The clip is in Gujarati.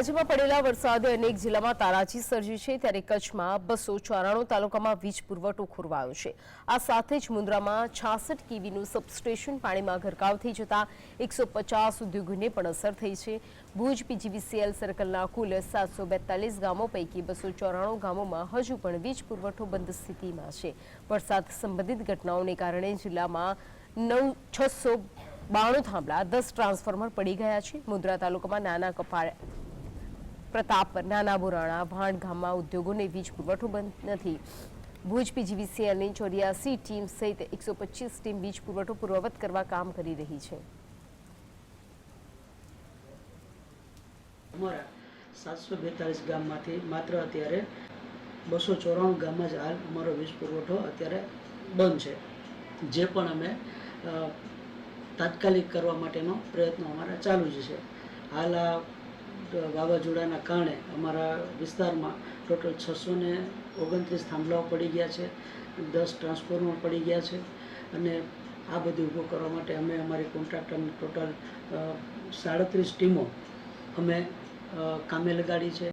રાજ્યમાં પડેલા વરસાદે અનેક જિલ્લામાં તારાજી સર્જી છે. ત્યારે કચ્છમાં બસો ચોરાણું તાલુકામાં વીજ પુરવઠો ખોરવાયો છે. આ સાથે જ મુન્દ્રામાં છાસઠ કેવીનું સબસ્ટેશન પાણીમાં ગરકાવ થઈ જતા એકસો પચાસ ઉદ્યોગોને પણ અસર થઈ છે. ભુજ પીજીવીસીએલ સર્કલના કુલ સાતસો બેતાલીસ ગામો પૈકી બસો ચોરાણું ગામોમાં હજુ પણ વીજ પુરવઠો બંધ સ્થિતિમાં છે. વરસાદ સંબંધિત ઘટનાઓને કારણે જિલ્લામાં નવ, છસો બાણું થાંભલા દસ ટ્રાન્સફોર્મર પડી ગયા છે. મુન્દ્રા તાલુકામાં નાના કપાળ પ્રતાપ, નાના બોરાણા ભાંડ ગામમાં ઉદ્યોગોને વીજ પુરવઠો બંધ નથી. ભુજ પીજીવીસીએલની ચોર્યાસી ટીમ સહિત એકસો પચીસ ટીમ વીજ પુરવઠો પૂર્વવત કરવા કામ કરી રહી છે. અમારા સાતસો બેતાલીસ ગામમાંથી માત્ર અત્યારે બસો ચોરાણું ગામમાં જ હાલ અમારો વીજ પુરવઠો અત્યારે બંધ છે. જે પણ અમે તાત્કાલિક કરવા માટેનો પ્રયત્નો અમારા ચાલુ જ છે. હાલ આ વાવાઝોડાના કારણે અમારા વિસ્તારમાં ટોટલ છસો ને ઓગણત્રીસ થાંભલાઓ પડી ગયા છે, દસ ટ્રાન્સફોર્મર પડી ગયા છે અને આ બધું ઊભું કરવા માટે અમે અમારી કોન્ટ્રાક્ટરની ટોટલ સાડત્રીસ ટીમો અમે કામે લગાડી છે.